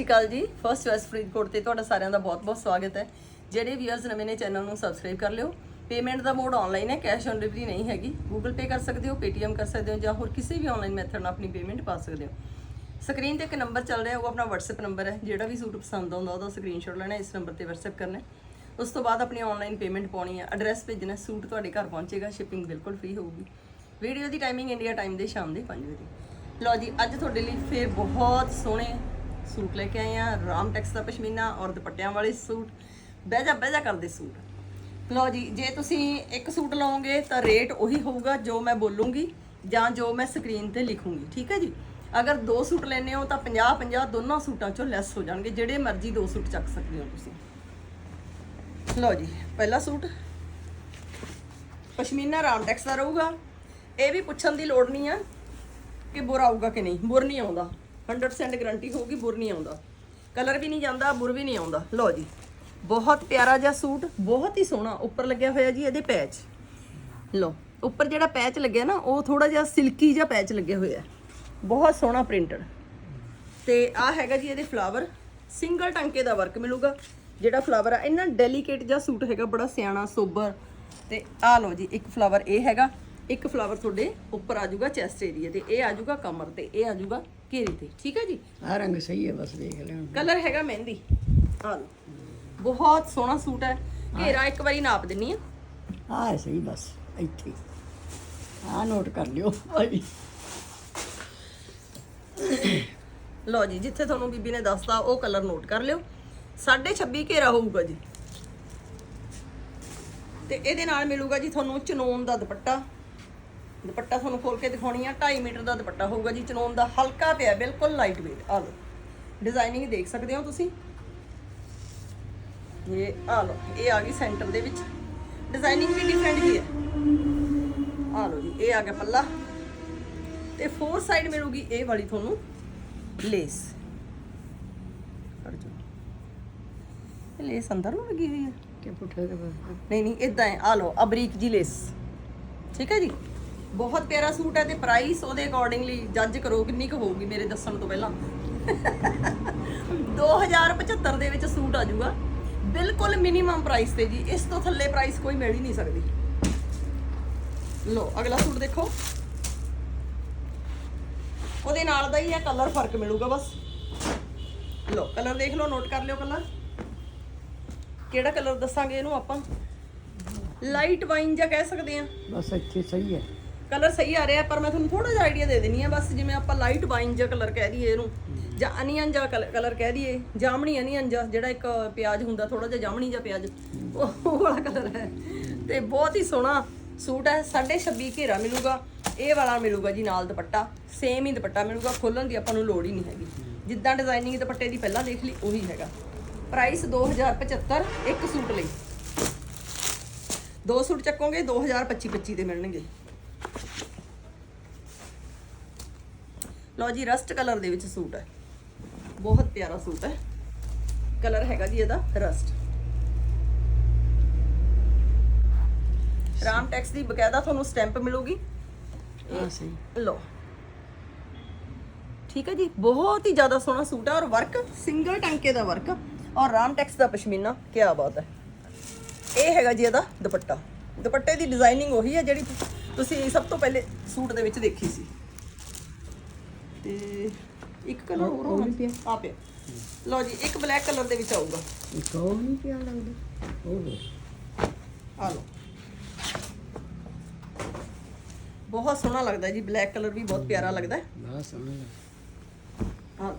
ਸਤਿ ਸ਼੍ਰੀ ਅਕਾਲ ਜੀ। First choice Faridkot ਤੇ ਤੁਹਾਡਾ ਸਾਰਿਆਂ ਦਾ ਬਹੁਤ-ਬਹੁਤ ਸਵਾਗਤ ਹੈ। ਜਿਹੜੇ ਵੀਅਰਸ ਨਵੇਂ ਨੇ ਚੈਨਲ ਨੂੰ ਸਬਸਕ੍ਰਾਈਬ ਕਰ ਲਿਓ। ਪੇਮੈਂਟ ਦਾ ਮੋਡ ਆਨਲਾਈਨ ਹੈ ਕੈਸ਼ ਔਨ ਡਿਲੀਵਰੀ ਨਹੀਂ ਹੈਗੀ। ਗੂਗਲ ਪੇ ਕਰ ਸਕਦੇ ਹੋ ਪੇਟੀਐਮ ਕਰ ਸਕਦੇ ਹੋ ਜਾਂ ਹੋਰ ਕਿਸੇ ਵੀ ਆਨਲਾਈਨ ਮੈਥਡ ਨਾਲ ਆਪਣੀ ਪੇਮੈਂਟ ਪਾ ਸਕਦੇ ਹੋ। ਸਕਰੀਨ ਤੇ ਇੱਕ ਨੰਬਰ ਚੱਲ ਰਿਹਾ, ਉਹ ਆਪਣਾ WhatsApp ਨੰਬਰ ਹੈ। ਜਿਹੜਾ ਵੀ ਸੂਟ ਪਸੰਦ ਆਉਂਦਾ, ਉਹਦਾ ਸਕਰੀਨਸ਼ਾਟ ਲੈਣਾ, ਇਸ ਨੰਬਰ ਤੇ WhatsApp ਕਰਨਾ ਉਸ ਤੋਂ ਬਾਅਦ ਆਪਣੀ ਆਨਲਾਈਨ ਪੇਮੈਂਟ ਪਾਉਣੀ ਹੈ। ਐਡਰੈਸ ਭੇਜਣਾ ਸੂਟ ਤੁਹਾਡੇ ਘਰ ਪਹੁੰਚੇਗਾ ਸ਼ਿਪਿੰਗ ਬਿਲਕੁਲ ਫ੍ਰੀ ਹੋਊਗੀ। ਵੀਡੀਓ ਦੀ ਟਾਈਮਿੰਗ ਇੰਡੀਆ ਟਾਈਮ ਦੇ ਸ਼ਾਮ ਦੇ 5 ਵਜੇ। ਲਓ ਜੀ, ਅੱਜ ਤੁਹਾਡੇ ਲਈ ਫੇਰ ਬਹੁਤ ਸੋਹਣੇ ਸੂਟ ਲੈ ਕੇ ਆਏ ਆ, ਰਾਮ ਟੈਕਸ ਦਾ ਪਸ਼ਮੀਨਾ ਔਰ ਦੁਪੱਟਿਆਂ ਵਾਲੇ ਸੂਟ। ਬਹਿ ਜਾ ਬਹਿ ਜਾ ਕਰਦੇ ਸੂਟ। ਲਓ ਜੀ, ਜੇ ਤੁਸੀਂ ਇੱਕ ਸੂਟ ਲਓਗੇ ਤਾਂ ਰੇਟ ਉਹੀ ਹੋਊਗਾ ਜੋ ਮੈਂ ਬੋਲੂੰਗੀ ਜਾਂ ਜੋ ਮੈਂ ਸਕਰੀਨ ਤੇ ਲਿਖੂੰਗੀ, ਠੀਕ ਹੈ ਜੀ? ਅਗਰ ਦੋ ਸੂਟ ਲੈਣੇ ਹੋ ਤਾਂ 50 50 ਦੋਨਾਂ ਸੂਟਾਂ ਚੋਂ ਲੈਸ ਹੋ ਜਾਣਗੇ, ਜਿਹੜੇ ਮਰਜ਼ੀ ਦੋ ਸੂਟ ਚੱਕ ਸਕਦੇ ਹੋ ਤੁਸੀਂ। ਲਓ ਜੀ, ਪਹਿਲਾ ਸੂਟ। ਪਸ਼ਮੀਨਾ ਰਾਮ ਟੈਕਸ ਦਾ ਰਹੂਗਾ। ਇਹ ਵੀ ਪੁੱਛਣ ਦੀ ਲੋੜ ਨਹੀਂ ਆ ਕਿ ਬੁਰ ਆਊਗਾ ਕਿ ਨਹੀਂ, ਬੁਰ ਨਹੀਂ ਆਉਂਦਾ। 100% ਗਾਰੰਟੀ ਹੋਊਗੀ, ਬੁਰ ਨਹੀਂ ਆਉਂਦਾ। ਕਲਰ ਵੀ ਨਹੀਂ ਜਾਂਦਾ, ਬੁਰ ਵੀ ਨਹੀਂ ਆਉਂਦਾ। ਲਓ ਜੀ, ਬਹੁਤ ਪਿਆਰਾ ਜਿਹਾ ਸੂਟ, ਬਹੁਤ ਹੀ ਸੋਹਣਾ, ਉੱਪਰ ਲੱਗਿਆ ਹੋਇਆ ਜੀ ਇਹਦੇ ਪੈਚ ਲਓ, ਉੱਪਰ ਜਿਹੜਾ ਪੈਚ ਲੱਗਿਆ ਨਾ, ਉਹ ਥੋੜਾ ਜਿਹਾ ਸਿਲਕੀ ਜਿਹਾ ਪੈਚ ਲੱਗਿਆ ਹੋਇਆ ਬਹੁਤ ਸੋਹਣਾ ਪ੍ਰਿੰਟਡ ਤੇ ਆ ਹੈਗਾ ਜੀ ਇਹਦੇ ਫਲਾਵਰ ਸਿੰਗਲ ਟਾਂਕੇ ਦਾ ਵਰਕ ਮਿਲੂਗਾ। ਜਿਹੜਾ ਫਲਾਵਰ ਆ, ਇੰਨਾ ਡੈਲੀਕੇਟ ਜਿਹਾ ਸੂਟ ਹੈਗਾ, ਬੜਾ ਸਿਆਣਾ, ਸੋਬਰ। ਤੇ ਆ ਲਓ ਜੀ, ਇੱਕ ਫਲਾਵਰ ਇਹ ਹੈਗਾ। ਇੱਕ ਫਲਾਵਰ ਤੁਹਾਡੇ ਉੱਪਰ ਆ ਜਾਊਗਾ ਚੈਸਟ ਏਰੀਆ ਤੇ ਇਹ ਆ ਜਾਊਗਾ ਕਮਰ ਤੇ ਇਹ ਆ ਜਾਊਗਾ ਘੇਰੀ ਤੇ ਠੀਕ ਹੈ ਜੀ? ਆ ਰੰਗ ਸਹੀ ਹੈ ਬਸ ਦੇਖ ਲੈਣ ਕਲਰ ਹੈਗਾ ਮਹਿੰਦੀ। ਆ ਲਓ। ਬਹੁਤ ਸੋਹਣਾ ਸੂਟ ਹੈ। ਘੇਰਾ ਇੱਕ ਵਾਰੀ ਨਾਪ ਦਿੰਨੀ ਆ। ਆ ਹੈ ਸਹੀ ਬਸ ਇੱਥੇ। ਆ ਨੋਟ ਕਰ ਲਿਓ ਭਾਈ। ਲਓ ਜੀ ਜਿੱਥੇ ਤੁਹਾਨੂੰ ਬੀਬੀ ਨੇ ਦੱਸਤਾ ਉਹ ਕਲਰ ਨੋਟ ਕਰ ਲਿਓ। 26.5 ਘੇਰਾ ਹੋਊਗਾ ਜੀ। ਤੇ ਇਹਦੇ ਨਾਲ ਮਿਲੂਗਾ ਜੀ ਤੁਹਾਨੂੰ ਚਨੋਨ ਦਾ ਦੁਪੱਟਾ। ਦੁਪੱਟਾ ਤੁਹਾਨੂੰ ਖੋਲ ਕੇ ਦਿਖਾਉਣੀ ਆ 2.5 ਮੀਟਰ ਦਾ ਦੁਪੱਟਾ ਹੋਊਗਾ ਜੀ ਚਨੋਨ ਦਾ ਹਲਕਾ ਪਿਆ ਬਿਲਕੁਲ ਲਾਈਟ weight ਆ ਲਓ। ਡਿਜ਼ਾਈਨਿੰਗ ਦੇਖ ਸਕਦੇ ਹੋ ਤੁਸੀਂ? ਇਹ ਆ ਲਓ ਇਹ ਆ ਗਈ ਸੈਂਟਰ ਦੇ ਵਿੱਚ। ਡਿਜ਼ਾਈਨਿੰਗ ਵੀ ਡਿਫਰੈਂਟ ਹੀ ਹੈ। ਆ ਲਓ ਜੀ ਇਹ ਆ ਗਿਆ ਪੱਲਾ। ਤੇ ਫੋਰ ਸਾਈਡ ਮਿਲੂਗੀ ਇਹ ਵਾਲੀ ਤੁਹਾਨੂੰ ਲੇਸ ਇਹ ਲੇਸ ਅੰਦਰ ਨੂੰ ਲੱਗੀ ਹੋਈ ਹੈ। ਕਿ ਪੁੱਠੇ ਦੇ ਨਹੀਂ ਨਹੀਂ ਇਦਾਂ ਹੈ। ਆ ਲਓ ਅਬਰੀਕ ਜੀ ਲੇਸ ਠੀਕ ਹੈ ਜੀ? ਬਹੁਤ ਪਿਆਰਾ ਸੂਟ ਹੈ ਤੇ ਪ੍ਰਾਈਸ ਉਹਦੇ ਅਕੋਰਡਿੰਗਲੀ ਜੱਜ ਕਰੋ ਕਿੰਨੀ ਕੁ ਹੋਊਗੀ ਮੇਰੇ ਦੱਸਣ ਤੋਂ ਪਹਿਲਾਂ। 2075 ਦੇ ਵਿੱਚ ਸੂਟ ਆ ਜਾਊਗਾ। ਬਿਲਕੁਲ ਮਿਨੀਮਮ ਪ੍ਰਾਈਸ ਤੇ ਜੀ, ਇਸ ਤੋਂ ਥੱਲੇ ਪ੍ਰਾਈਸ ਕੋਈ ਮਿਲ ਹੀ ਨਹੀਂ ਸਕਦੀ। ਲੋ ਅਗਲਾ ਸੂਟ ਦੇਖੋ। ਉਹਦੇ ਨਾਲ ਦਾ ਹੀ ਹੈ ਕਲਰ ਫ਼ਰਕ ਮਿਲੂਗਾ ਬਸ। ਲੋ ਕਲਰ ਦੇਖ ਲਓ ਨੋਟ ਕਰ ਲਿਓ ਕਲਰ ਕਿਹੜਾ ਕਲਰ ਦੱਸਾਂਗੇ ਇਹਨੂੰ ਆਪਾਂ? ਲਾਈਟ ਵਾਈਨ ਜਾਂ ਕਹਿ ਸਕਦੇ ਆ ਬਸ ਇੱਥੇ ਸਹੀ ਹੈ। ਕਲਰ ਸਹੀ ਆ ਰਿਹਾ, ਪਰ ਮੈਂ ਤੁਹਾਨੂੰ ਥੋੜਾ ਜਿਹਾ ਆਈਡੀਆ ਦੇ ਦੇਣੀ ਆ ਬਸ ਜਿਵੇਂ ਆਪਾਂ ਲਾਈਟ ਵਾਈਨ ਜਿਹਾ ਕਲਰ ਕਹਿ ਦਈਏ ਇਹਨੂੰ, ਜਾਂ ਅਨੀਅਨ ਜਾਂ ਕਲਰ ਕਹਿ ਦਈਏ, ਜਾਮਣੀ ਅਨੀਅਨ ਜਾਂ ਜਿਹੜਾ ਇੱਕ ਪਿਆਜ਼ ਹੁੰਦਾ ਥੋੜਾ ਜਿਹਾ ਜਾਮਣੀ ਜਿਹਾ ਪਿਆਜ਼, ਉਹ ਉਹ ਵਾਲਾ ਕਲਰ ਹੈ। ਤੇ ਬਹੁਤ ਹੀ ਸੋਹਣਾ ਸੂਟ ਹੈ 26.5 ਘੇਰਾ ਮਿਲੂਗਾ, ਇਹ ਵਾਲਾ ਮਿਲੂਗਾ ਜੀ ਨਾਲ ਦੁਪੱਟਾ ਸੇਮ ਹੀ ਦੁਪੱਟਾ ਮਿਲੂਗਾ, ਖੋਲਣ ਦੀ ਆਪਾਂ ਨੂੰ ਲੋੜ ਹੀ ਨਹੀਂ ਹੈਗੀ। ਜਿੱਦਾਂ ਡਿਜ਼ਾਈਨਿੰਗ ਦੁਪੱਟੇ ਦੀ ਪਹਿਲਾਂ ਦੇਖ ਲਈ, ਉਹੀ ਹੈਗਾ। ਪ੍ਰਾਈਸ 2075 ਇੱਕ ਸੂਟ ਲਈ। ਦੋ ਸੂਟ ਚੱਕੋਗੇ 2025 25 ਦੇ ਮਿਲਣਗੇ। ਲਓ ਜੀ ਰਸਟ ਕਲਰ ਦੇ ਵਿੱਚ ਸੂਟ ਹੈ। ਬਹੁਤ ਪਿਆਰਾ ਸੂਟ ਹੈ। ਕਲਰ ਹੈਗਾ ਜੀ ਇਹਦਾ ਰਸਟ ਰਾਮ ਟੈਕਸ ਦੀ ਬਕਾਇਦਾ ਤੁਹਾਨੂੰ ਸਟੈਂਪ ਮਿਲੂਗੀ। ਆ ਸਹੀ। ਲਓ। ਠੀਕ ਹੈ ਜੀ ਬਹੁਤ ਹੀ ਜ਼ਿਆਦਾ ਸੋਹਣਾ ਸੂਟ ਹੈ ਔਰ ਵਰਕ ਸਿੰਗਲ ਟਾਂਕੇ ਦਾ ਵਰਕ ਔਰ ਰਾਮ ਟੈਕਸ ਦਾ ਪਸ਼ਮੀਨਾ ਕੀ ਬਾਤ ਹੈ। ਇਹ ਹੈਗਾ ਜੀ ਇਹਦਾ ਦੁਪੱਟਾ। ਦੁਪੱਟੇ ਦੀ ਡਿਜ਼ਾਈਨਿੰਗ ਉਹੀ ਹੈ ਜਿਹੜੀ ਤੁਸੀਂ ਸਭ ਤੋਂ ਪਹਿਲੇ ਸੂਟ ਦੇ ਵਿੱਚ ਦੇਖੀ ਸੀ। ਤੇ ਇੱਕ ਕਲਰ ਹੋਰ ਉਹ ਵੀ ਹੋਣਾ। ਆ ਪਿਆ। ਲਓ ਜੀ ਇੱਕ ਬਲੈਕ ਕਲਰ ਦੇ ਵਿੱਚ ਆਊਗਾ। ਇੱਕ ਉਹ ਨਹੀਂ ਪਿਆ ਲੱਗਦਾ। ਉਹ ਹੋ ਆ ਲਓ। ਬਹੁਤ ਸੋਹਣਾ ਲੱਗਦਾ ਜੀ ਬਲੈਕ ਕਲਰ ਵੀ ਬਹੁਤ ਪਿਆਰਾ ਲੱਗਦਾ। ਹੈ ਬੜਾ ਸੋਹਣਾ ਹਾਂ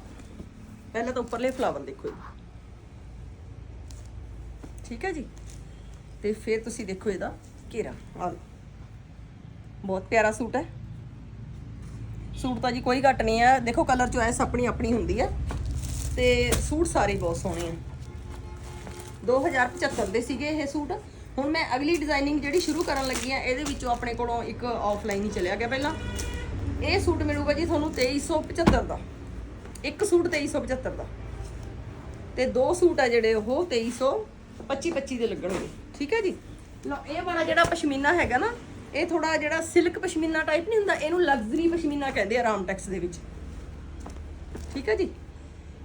ਪਹਿਲਾਂ ਤਾਂ ਉੱਪਰਲੇ ਫਲਾਵਰ ਦੇਖੋ ਜੀ। ਠੀਕ ਹੈ ਜੀ? ਤੇ ਫਿਰ ਤੁਸੀਂ ਦੇਖੋ ਇਹਦਾ ਘੇਰਾ। ਆ ਲਓ। ਬਹੁਤ ਪਿਆਰਾ ਸੂਟ ਹੈ। ਸੂਟ ਤਾਂ ਜੀ ਕੋਈ ਘੱਟ ਨਹੀਂ ਹੈ। ਦੇਖੋ ਕਲਰ ਚੋਇਸ ਆਪਣੀ ਆਪਣੀ ਹੁੰਦੀ ਹੈ। ਤੇ ਸੂਟ ਸਾਰੇ ਬਹੁਤ ਸੋਹਣੇ ਆ। 2075 ਦੇ ਸੀਗੇ ਇਹ ਸੂਟ। ਹੁਣ ਮੈਂ ਅਗਲੀ ਡਿਜ਼ਾਈਨਿੰਗ ਜਿਹੜੀ ਸ਼ੁਰੂ ਕਰਨ ਲੱਗੀ ਆ ਇਹਦੇ ਵਿੱਚੋਂ ਆਪਣੇ ਕੋਲੋਂ ਇੱਕ ਆਫਲਾਈਨ ਹੀ ਚਲਿਆ ਗਿਆ ਪਹਿਲਾਂ। ਇਹ ਸੂਟ ਮਿਲੂਗਾ ਜੀ ਤੁਹਾਨੂੰ 2375 ਦਾ। ਇੱਕ ਸੂਟ 2375 ਦਾ। ਤੇ ਦੋ ਸੂਟ ਆ ਜਿਹੜੇ ਉਹ 2325 25 ਦੇ ਲੱਗਣਗੇ। ਠੀਕ ਹੈ ਜੀ? ਲਓ, ਇਹ ਵਾਲਾ ਜਿਹੜਾ ਪਸ਼ਮੀਨਾ ਹੈਗਾ ਨਾ ਇਹ ਥੋੜਾ ਜਿਹੜਾ ਸਿਲਕ ਪਸ਼ਮੀਨਾ ਟਾਈਪ ਨਹੀਂ ਹੁੰਦਾ, ਇਹਨੂੰ ਲਗਜ਼ਰੀ ਪਸ਼ਮੀਨਾ ਕਹਿੰਦੇ ਆ ਰਾਮ ਟੈਕਸ ਦੇ ਵਿੱਚ। ਠੀਕ ਹੈ ਜੀ?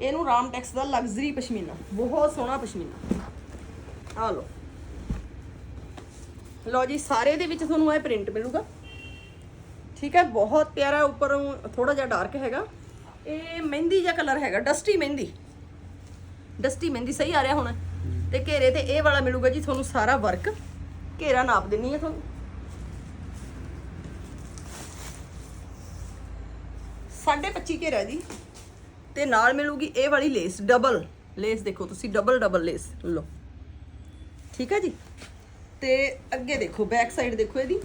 ਇਹਨੂੰ ਰਾਮ ਟੈਕਸ ਦਾ ਲਗਜ਼ਰੀ ਪਸ਼ਮੀਨਾ, ਬਹੁਤ ਸੋਹਣਾ ਪਸ਼ਮੀਨਾ। ਆ ਲਓ। ਲਓ ਜੀ, ਸਾਰੇ ਦੇ ਵਿੱਚ ਤੁਹਾਨੂੰ ਇਹ ਪ੍ਰਿੰਟ ਮਿਲੂਗਾ। ਠੀਕ ਹੈ, ਬਹੁਤ ਪਿਆਰਾ ਉੱਪਰ ਥੋੜਾ ਜਿਹਾ ਡਾਰਕ ਹੈਗਾ। ਇਹ ਮਹਿੰਦੀ ਜਿਹਾ ਕਲਰ ਹੈਗਾ ਡਸਟੀ ਮਹਿੰਦੀ। ਡਸਟੀ ਮਹਿੰਦੀ ਸਹੀ ਆ ਰਿਹਾ ਹੁਣ। ਤੇ ਘੇਰੇ ਤੇ ਇਹ ਵਾਲਾ ਮਿਲੂਗਾ ਜੀ, ਤੁਹਾਨੂੰ ਸਾਰਾ ਵਰਕ ਘੇਰਾ ਨਾਪ ਦਿੰਨੀ ਹੈ ਤੁਹਾਨੂੰ। 25 ਘੇਰਾ ਜੀ। ਤੇ ਨਾਲ ਮਿਲੂਗੀ ਇਹ ਵਾਲੀ ਲੇਸ ਡਬਲ ਲੇਸ ਦੇਖੋ ਤੁਸੀਂ ਡਬਲ ਡਬਲ ਲੇਸ ਲਓ। ਠੀਕ ਹੈ ਜੀ? ਤੇ ਅੱਗੇ ਦੇਖੋ ਬੈਕ ਸਾਈਡ ਦੇਖੋ ਇਹਦੀ।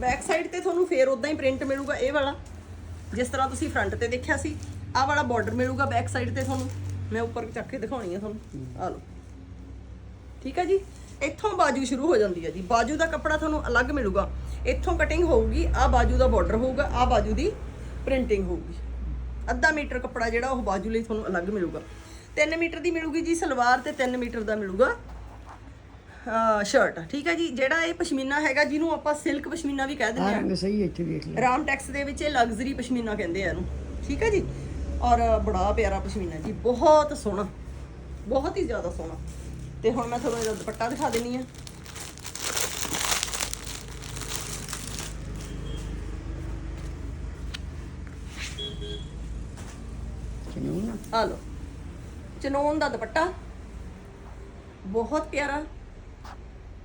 ਬੈਕ ਸਾਈਡ ਤੇ ਤੁਹਾਨੂੰ ਫੇਰ ਉਦਾਂ ਹੀ ਪ੍ਰਿੰਟ ਮਿਲੂਗਾ ਇਹ ਵਾਲਾ। ਜਿਸ ਤਰ੍ਹਾਂ ਤੁਸੀਂ ਫਰੰਟ ਤੇ ਦੇਖਿਆ ਸੀ, ਆਹ ਵਾਲਾ ਬਾਰਡਰ ਮਿਲੂਗਾ ਬੈਕ ਸਾਈਡ ਤੇ ਤੁਹਾਨੂੰ। ਮੈਂ ਉੱਪਰ ਚੱਕ ਕੇ ਦਿਖਾਉਣੀ ਆ ਤੁਹਾਨੂੰ। ਆ ਲਓ। ਠੀਕ ਹੈ ਜੀ? ਇੱਥੋਂ ਬਾਜੂ ਸ਼ੁਰੂ ਹੋ ਜਾਂਦੀ ਹੈ ਜੀ। ਬਾਜੂ ਦਾ ਕੱਪੜਾ ਤੁਹਾਨੂੰ ਅਲੱਗ ਮਿਲੂਗਾ। ਇੱਥੋਂ ਕਟਿੰਗ ਹੋਊਗੀ ਆ ਬਾਜੂ ਦਾ ਬਾਰਡਰ ਹੋਊਗਾ ਆ ਬਾਜੂ ਦੀ ਪ੍ਰਿੰਟਿੰਗ ਹੋਊਗੀ। ਅੱਧਾ ਮੀਟਰ ਕੱਪੜਾ ਜਿਹੜਾ ਉਹ ਬਾਜੂ ਲਈ ਤੁਹਾਨੂੰ ਅਲੱਗ ਮਿਲੂਗਾ। 3 ਮੀਟਰ ਦੀ ਮਿਲੂਗੀ ਜੀ ਸਲਵਾਰ ਤੇ 3 ਮੀਟਰ ਦਾ ਮਿਲੂਗਾ ਸ਼ਰਟ ਠੀਕ ਹੈ ਜੀ ਜਿਹੜਾ ਇਹ ਪਸ਼ਮੀਨਾ ਹੈਗਾ ਜਿਹਨੂੰ ਆਪਾਂ ਸਿਲਕ ਪਸ਼ਮੀਨਾ ਵੀ ਕਹਿ ਦਿੰਦੇ ਆ ਰੰਗ ਸਹੀ ਇੱਥੇ ਵੇਖ ਲੈ ਰਾਮ ਟੈਕਸ ਦੇ ਵਿੱਚ ਇਹ ਲਗਜ਼ਰੀ ਪਸ਼ਮੀਨਾ ਕਹਿੰਦੇ ਆ ਇਹਨੂੰ। ਠੀਕ ਹੈ ਜੀ ਔਰ ਬੜਾ ਪਿਆਰਾ ਪਸ਼ਮੀਨਾ ਜੀ ਬਹੁਤ ਸੋਹਣਾ ਬਹੁਤ ਹੀ ਜ਼ਿਆਦਾ ਸੋਹਣਾ। ਤੇ ਹੁਣ ਮੈਂ ਤੁਹਾਨੂੰ ਇਹਦਾ ਦੁਪੱਟਾ ਦਿਖਾ ਦਿੰਨੀ ਆ। ਆ। ਲਓ। ਚਨੋਨ ਦਾ ਦੁਪੱਟਾ। ਬਹੁਤ ਪਿਆਰਾ।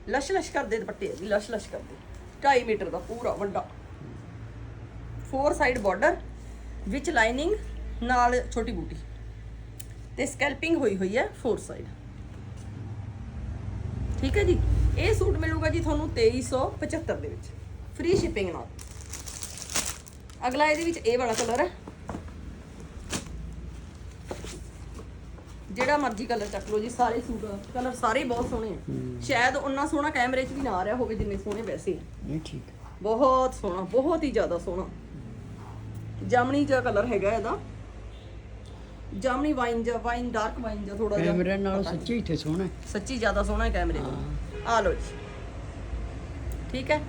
ਲਸ਼ ਲਸ਼ ਕਰਦੇ ਦੁਪੱਟੇ ਜੀ ਲਸ਼ ਲਸ਼ ਕਰਦੇ। 2.5 ਮੀਟਰ ਦਾ ਪੂਰਾ ਵੱਡਾ। ਫੋਰ ਸਾਈਡ ਬਾਰਡਰ ਵਿੱਚ ਲਾਈਨਿੰਗ ਨਾਲ ਛੋਟੀ ਬੂਟੀ। ਤੇ ਸਕੈਲਪਿੰਗ ਹੋਈ ਹੋਈ ਹੈ ਫੋਰ ਸਾਈਡ ਠੀਕ ਹੈ ਜੀ? ਇਹ ਸੂਟ ਮਿਲੂਗਾ ਜੀ ਤੁਹਾਨੂੰ 2375 ਦੇ ਵਿੱਚ। ਫ੍ਰੀ ਸ਼ਿਪਿੰਗ ਨਾਲ। ਅਗਲਾ ਇਹਦੇ ਵਿੱਚ ਇਹ ਵਾਲਾ ਕਲਰ ਹੈ। ਜਿਹੜਾ ਮਰਜ਼ੀ ਕਲਰ ਚੱਕ ਲਓ ਜੀ ਸਾਰੇ ਸੂਟ ਕਲਰ ਸਾਰੇ ਬਹੁਤ ਸੋਹਣੇ ਆ। ਸ਼ਾਇਦ ਉਹਨਾਂ ਸੋਹਣਾ ਕੈਮਰੇ 'ਚ ਵੀ ਨਾ ਆ ਰਿਹਾ ਹੋਵੇ ਜਿੰਨੇ ਸੋਹਣੇ ਵੈਸੇ ਆ। ਨਹੀਂ ਠੀਕ। ਬਹੁਤ ਸੋਹਣਾ ਬਹੁਤ ਹੀ ਜ਼ਿਆਦਾ ਸੋਹਣਾ। ਜਾਮਣੀ ਜਿਹਾ ਕਲਰ ਹੈਗਾ ਇਹਦਾ। ਜਾਮਣੀ ਵਾਈਨ ਜਾਂ ਵਾਈਨ ਡਾਰਕ ਵਾਈਨ ਜਾਂ ਥੋੜਾ ਜਿਹਾ। ਕੈਮਰੇ ਨਾਲ ਸੱਚੀ ਇੱਥੇ ਸੋਹਣਾ ਹੈ। ਸੱਚੀ ਜ਼ਿਆਦਾ ਸੋਹਣਾ ਹੈ ਕੈਮਰੇ ਤੋਂ ਆ ਲਓ ਜੀ। ਠੀਕ ਹੈ?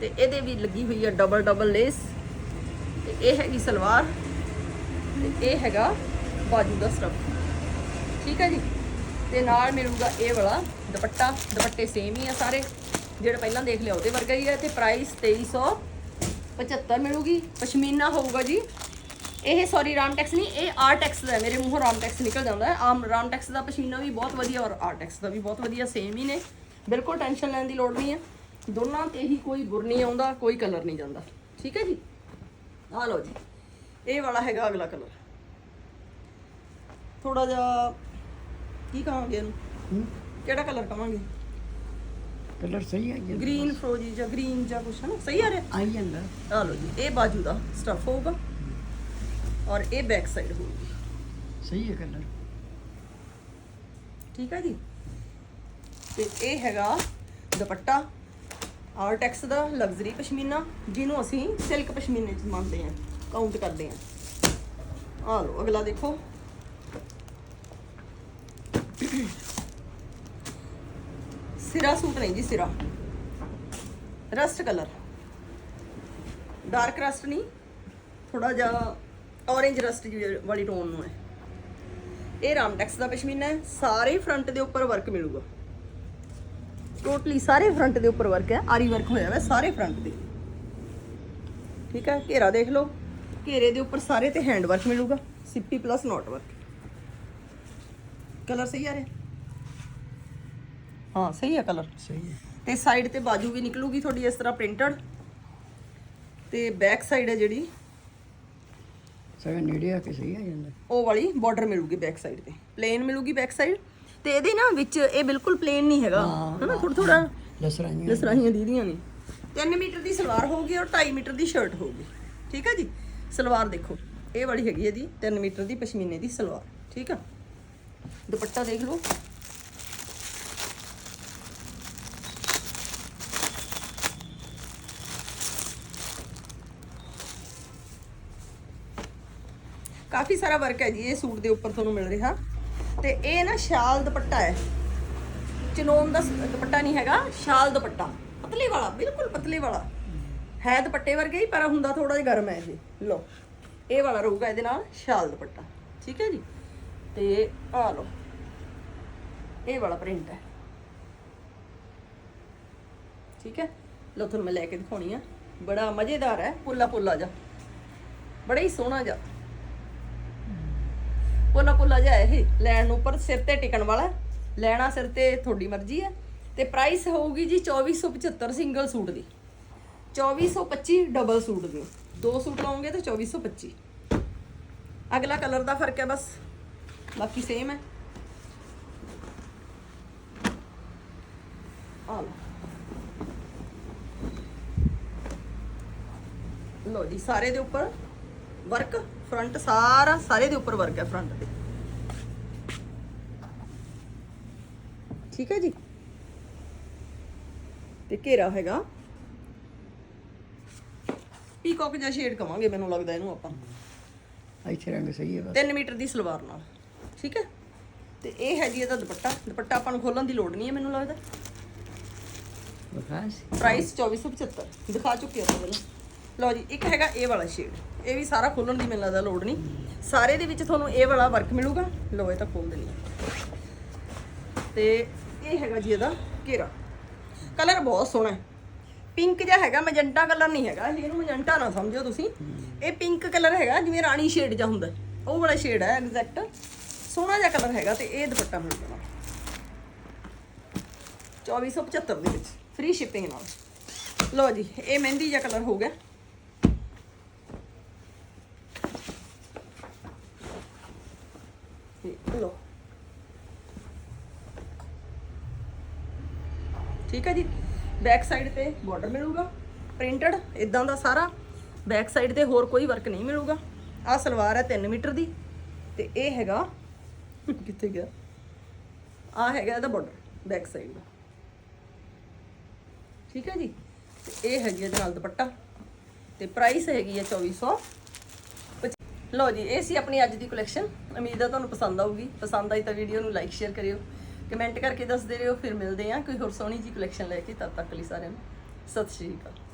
ਤੇ ਇਹਦੇ ਵੀ ਲੱਗੀ ਹੋਈ ਹੈ ਡਬਲ ਡਬਲ ਲੇਸ ਤੇ ਇਹ ਹੈਗੀ ਸਲਵਾਰ। ਤੇ ਇਹ ਹੈਗਾ ਬਾਜੂ ਦਾ ਸਟਫ। ਠੀਕ ਹੈ ਜੀ? ਤੇ ਨਾਲ ਮਿਲੂਗਾ ਇਹ ਵਾਲਾ ਦੁਪੱਟਾ। ਦੁਪੱਟੇ ਸੇਮ ਹੀ ਆ ਸਾਰੇ। ਜਿਹੜਾ ਪਹਿਲਾਂ ਦੇਖ ਲਿਆ ਉਹਦੇ ਵਰਗਾ ਹੀ ਹੈ ਤੇ ਪ੍ਰਾਈਸ 2375 ਮਿਲੂਗੀ। ਪਸ਼ਮੀਨਾ ਹੋਊਗਾ ਜੀ। ਇਹ ਸੌਰੀ ਰਾਮਟੈਕਸ ਨਹੀਂ ਇਹ ਆਰਟੈਕਸ ਦਾ ਹੈ। ਮੇਰੇ ਮੂੰਹੋਂ ਰਾਮਟੈਕਸ ਨਿਕਲ ਜਾਂਦਾ ਹੈ। ਆਮ ਰਾਮਟੈਕਸ ਦਾ ਪਸ਼ਮੀਨਾ ਵੀ ਬਹੁਤ ਵਧੀਆ ਔਰ ਆਰਟੈਕਸ ਦਾ ਵੀ ਬਹੁਤ ਵਧੀਆ ਸੇਮ ਹੀ ਨੇ। ਬਿਲਕੁਲ ਟੈਨਸ਼ਨ ਲੈਣ ਦੀ ਲੋੜ ਨਹੀਂ ਹੈ। ਦੋਨਾਂ ਤੇ ਹੀ ਕੋਈ ਬੁਰ ਨਹੀਂ ਆਉਂਦਾ ਕੋਈ ਕਲਰ ਨਹੀਂ ਜਾਂਦਾ। ਠੀਕ ਹੈ ਜੀ? ਆ ਲਓ ਜੀ। ਇਹ ਵਾਲਾ ਹੈਗਾ ਅਗਲਾ ਕਲਰ ਥੋੜਾ ਜਿਹਾ ਕੀ ਕਹਾਂਗੇ ਇਹਨੂੰ? ਕਿਹੜਾ ਕਲਰ ਕਹਾਂਗੇ ਕਲਰ ਸਹੀ ਹੈ ਜੀ ਗ੍ਰੀਨ ਫਰੋਜੀ ਜਾਂ ਗ੍ਰੀਨ ਜਾਂ ਕੁਛ ਹੈ ਨਾ ਸਹੀ ਆ ਰਿਹਾ? ਆਈ ਜਾਂਦਾ। ਆ ਲਓ ਜੀ ਇਹ ਬਾਜੂ ਦਾ ਸਟਫ ਹੋਊਗਾ। ਔਰ ਇਹ ਬੈਕ ਸਾਈਡ ਹੋਊਗੀ। ਸਹੀ ਹੈ ਕਲਰ ਠੀਕ ਹੈ ਜੀ? ਤੇ ਇਹ ਹੈਗਾ ਦੁਪੱਟਾ ਆਰਟੈਕਸ ਦਾ ਲਗਜ਼ਰੀ ਪਸ਼ਮੀਨਾ ਜਿਹਨੂੰ ਅਸੀਂ ਸਿਲਕ ਪਸ਼ਮੀਨੇ ਚ ਮੰਨਦੇ ਹਾਂ ਕਾਊਂਟ ਕਰਦੇ ਹਾਂ। ਆ ਲਓ ਅਗਲਾ ਦੇਖੋ। ਸਿਰਾ ਸੂਟ ਨਹੀਂ ਜੀ ਸਿਰਾ। ਰਸਟ ਕਲਰ ਡਾਰਕ ਰਸਟ ਨਹੀਂ ਥੋੜਾ ਜਿਹਾ ਔਰੇਂਜ ਰਸਟ ਵਾਲੀ ਟੋਨ ਨੂੰ ਹੈ। ਇਹ ਰਾਮਟੈਕਸ ਦਾ ਪਸ਼ਮੀਨਾ ਹੈ। ਸਾਰੇ ਫਰੰਟ ਦੇ ਉੱਪਰ ਵਰਕ ਮਿਲੂਗਾ। ਟੋਟਲੀ ਸਾਰੇ ਫਰੰਟ ਦੇ ਉੱਪਰ ਵਰਕ ਹੈ। ਆਰੀ ਵਰਕ ਹੋਇਆ ਹੋਇਆ ਸਾਰੇ ਫਰੰਟ ਦੇ ਠੀਕ ਹੈ? ਘੇਰਾ ਦੇਖ ਲਓ। ਘੇਰੇ ਦੇ ਉੱਪਰ ਸਾਰੇ ਤੇ ਹੈਂਡ ਵਰਕ ਮਿਲੂਗਾ। ਸਿੱਪੀ ਪਲੱਸ ਨੋਟ ਵਰਕ ਕਲਰ ਸਹੀ ਆ ਰਿਹਾ? ਹਾਂ ਸਹੀ ਹੈ ਕਲਰ ਸਹੀ ਹੈ ਤੇ ਸਾਈਡ ਤੇ ਬਾਜੂ ਵੀ ਨਿਕਲੂਗੀ ਤੁਹਾਡੀ ਇਸ ਤਰ੍ਹਾਂ ਪ੍ਰਿੰਟਡ ਤੇ ਬੈਕ ਸਾਈਡ ਹੈ ਜਿਹੜੀ। ਸਗਾ ਨੇੜੇ ਆ ਕੇ ਸਹੀ ਆ ਜਾਂਦਾ। ਉਹ ਵਾਲੀ ਬਾਰਡਰ ਮਿਲੂਗੀ ਬੈਕ ਸਾਈਡ ਤੇ। ਪਲੇਨ ਮਿਲੂਗੀ ਬੈਕ ਸਾਈਡ ਤੇ ਇਹਦੇ ਨਾ ਵਿੱਚ ਇਹ ਬਿਲਕੁਲ ਪਲੇਨ ਨਹੀਂ ਹੈਗਾ। ਹਨਾ ਥੋੜਾ ਥੋੜਾ ਲਸਰਾਈਆਂ। ਲਸਰਾਹੀਆਂ ਦੀਦੀਆਂ ਨੇ। 3 ਮੀਟਰ ਦੀ ਸਲਵਾਰ ਹੋਊਗੀ ਔਰ 2.5 ਮੀਟਰ ਦੀ ਸ਼ਰਟ ਹੋਊਗੀ। ਠੀਕ ਹੈ ਜੀ? ਸਲਵਾਰ ਦੇਖੋ। ਇਹ ਵਾਲੀ ਹੈਗੀ ਇਹਦੀ 3 ਮੀਟਰ ਦੀ ਪਸ਼ਮੀਨੇ ਦੀ ਸਲਵਾਰ। ਠੀਕ ਆ? ਦੁਪੱਟਾ ਦੇਖ ਲਓ। ਕਾਫੀ ਸਾਰਾ ਵਰਕ ਹੈ ਜੀ, ਇਹ ਸੂਟ ਦੇ ਉੱਪਰ ਤੁਹਾਨੂੰ ਮਿਲ ਰਿਹਾ। ਤੇ ਇਹ ਨਾ ਸ਼ਾਲ ਦੁਪੱਟਾ ਹੈ। ਚਨੋਨ ਦਾ ਦੁਪੱਟਾ ਨਹੀਂ ਹੈਗਾ, ਸ਼ਾਲ ਦੁਪੱਟਾ। ਪਤਲੇ ਵਾਲਾ, ਬਿਲਕੁਲ ਪਤਲੇ ਵਾਲਾ। ਹੈ ਦੁਪੱਟੇ ਵਰਗੇ ਹੀ, ਪਰ ਹੁੰਦਾ ਥੋੜਾ ਜਿਹਾ ਗਰਮ ਹੈ ਇਹ। ਲੋ ਇਹ ਵਾਲਾ ਰਹੂਗਾ ਇਹਦੇ ਨਾਲ ਸ਼ਾਲ ਦੁਪੱਟਾ। ਠੀਕ ਹੈ ਜੀ? ਤੇ ਆ ਲਓ, ਇਹ ਵਾਲਾ ਪ੍ਰਿੰਟ ਹੈ। ਠੀਕ ਹੈ? ਲਓ, ਤੁਹਾਨੂੰ ਮੈਂ ਲੈ ਕੇ ਦਿਖਾਉਣੀ ਆ। ਬੜਾ ਮਜ਼ੇਦਾਰ ਹੈ ਪੁੱਲਾ ਪੁੱਲਾ ਜਾ ਬੜਾ ਹੀ ਸੋਹਣਾ ਜਾ ਪੁੱਲਾ ਪੁੱਲਾ ਜਿਹਾ ਇਹ, ਲੈਣ ਨੂੰ ਉੱਪਰ ਸਿਰ ਤੇ ਟਿਕਣ ਵਾਲਾ, ਲੈਣਾ ਸਿਰ ਤੇ ਤੁਹਾਡੀ ਮਰਜ਼ੀ ਹੈ। ਤੇ ਪ੍ਰਾਈਸ ਹੋਊਗੀ ਜੀ 2475 ਸਿੰਗਲ ਸੂਟ ਦੀ। 2425 ਡਬਲ ਸੂਟ ਦੀ। ਦੋ ਸੂਟ ਲਓਗੇ ਤਾਂ 2425 ਅਗਲਾ ਕਲਰ ਦਾ ਫ਼ਰਕ ਹੈ ਬਸ। ਬਾਕੀ ਸੇਮ ਹੈ। ਆ ਲਓ। ਲੋ ਜੀ, ਸਾਰੇ ਦੇ ਉੱਪਰ ਵਰਕ ਫਰੰਟ ਸਾਰਾ ਸਾਰੇ ਦੇ ਉੱਪਰ ਵਰਕ ਹੈ ਫਰੰਟ ਤੇ। ਠੀਕ ਹੈ ਜੀ? ਤੇ ਘੇਰਾ ਹੈਗਾ। ਪੀਕੌਕ ਜਿਹਾ ਸ਼ੇਡ ਕਵਾਂਗੇ ਮੈਨੂੰ ਲੱਗਦਾ ਇਹਨੂੰ ਆਪਾਂ। ਇੱਥੇ ਰੰਗ ਸਹੀ ਹੈ ਬਸ। 3 ਮੀਟਰ ਦੀ ਸਲਵਾਰ ਨਾਲ। ਠੀਕ ਹੈ? ਤੇ ਇਹ ਹੈ ਜੀ ਇਹਦਾ ਦੁਪੱਟਾ। ਦੁਪੱਟਾ ਆਪਾਂ ਨੂੰ ਖੋਲਣ ਦੀ ਲੋੜ ਨਹੀਂ ਹੈ ਮੈਨੂੰ ਲੱਗਦਾ। ਪ੍ਰਾਈਸ 2475 ਦਿਖਾ ਚੁੱਕੀ ਹਾਂ ਪਹਿਲਾਂ ਲਓ ਜੀ, ਇੱਕ ਹੈਗਾ ਇਹ ਵਾਲਾ ਸ਼ੇਡ ਇਹ ਵੀ ਸਾਰਾ ਖੋਲਣ ਦੀ ਮੈਨੂੰ ਲੱਗਦਾ ਲੋੜ ਨਹੀਂ। ਸਾਰੇ ਦੇ ਵਿੱਚ ਤੁਹਾਨੂੰ ਇਹ ਵਾਲਾ ਵਰਕ ਮਿਲੂਗਾ। ਲਓ ਇਹ ਤਾਂ ਖੋਲ ਦਿੰਦੀ ਹਾਂ। ਤੇ ਇਹ ਹੈਗਾ ਜੀ ਇਹਦਾ ਘੇਰਾ। ਕਲਰ ਬਹੁਤ ਸੋਹਣਾ ਹੈ। ਪਿੰਕ ਜਿਹਾ ਹੈਗਾ ਮੈਜੈਂਟਾ ਕਲਰ ਨਹੀਂ ਹੈਗਾ। ਇਹ ਇਹਨੂੰ ਮੈਜੈਂਟਾ ਨਾ ਸਮਝਿਓ ਤੁਸੀਂ। ਇਹ ਪਿੰਕ ਕਲਰ ਹੈਗਾ, ਜਿਵੇਂ ਰਾਣੀ ਸ਼ੇਡ ਜਿਹਾ ਹੁੰਦਾ। ਉਹ ਵਾਲਾ ਸ਼ੇਡ ਹੈ ਐਗਜ਼ੈਕਟ ਸੋਹਣਾ ਜਿਹਾ ਕਲਰ ਹੈਗਾ ਤੇ ਇਹ ਦੁਪੱਟਾ ਮਿਲ ਜਾਣਾ। 2475 ਦੇ ਵਿੱਚ। ਫ੍ਰੀ ਸ਼ਿਪਿੰਗ ਨਾਲ। ਲਓ ਜੀ, ਇਹ ਮਹਿੰਦੀ ਜਿਹਾ ਕਲਰ ਹੋ ਗਿਆ ਇਹ ਲਓ ਠੀਕ ਹੈ ਜੀ ਬੈਕ ਸਾਈਡ ਤੇ ਬਾਰਡਰ ਮਿਲੂਗਾ ਪ੍ਰਿੰਟਡ ਇਦਾਂ ਦਾ ਸਾਰਾ। ਬੈਕ ਸਾਈਡ ਤੇ ਹੋਰ ਕੋਈ ਵਰਕ ਨਹੀਂ ਮਿਲੂਗਾ। ਆਹ ਸਲਵਾਰ ਹੈ 3 ਮੀਟਰ ਦੀ, ਤੇ ਇਹ ਹੈਗਾ, ਕਿੱਥੇ ਗਿਆ? ਆ ਹੈਗਾ ਇਹਦਾ ਬਾਰਡਰ ਬੈਕ ਸਾਈਡ ਦਾ। ਠੀਕ ਹੈ ਜੀ? ਤੇ ਇਹ ਹੈਗੀ ਇਹਦੇ ਨਾਲ ਦੁਪੱਟਾ। ਤੇ ਪ੍ਰਾਈਸ ਹੈਗੀ ਹੈ 2400 ਲਓ ਜੀ, ਇਹ ਸੀ ਆਪਣੀ ਅੱਜ ਦੀ ਕਲੈਕਸ਼ਨ ਉਮੀਦ ਹੈ ਤੁਹਾਨੂੰ ਪਸੰਦ ਆਊਗੀ। ਪਸੰਦ ਆਈ ਤਾਂ ਵੀਡੀਓ ਨੂੰ ਲਾਈਕ ਸ਼ੇਅਰ ਕਰਿਓ। ਕਮੈਂਟ ਕਰਕੇ ਦੱਸਦੇ ਰਹੋ ਫਿਰ ਮਿਲਦੇ ਹਾਂ। ਕੋਈ ਹੋਰ ਸੋਹਣੀ ਜੀ ਕਲੈਕਸ਼ਨ ਲੈ ਕੇ ਤਦ ਤੱਕ ਲਈ ਸਾਰਿਆਂ ਨੂੰ। ਸਤਿ ਸ਼੍ਰੀ ਅਕਾਲ।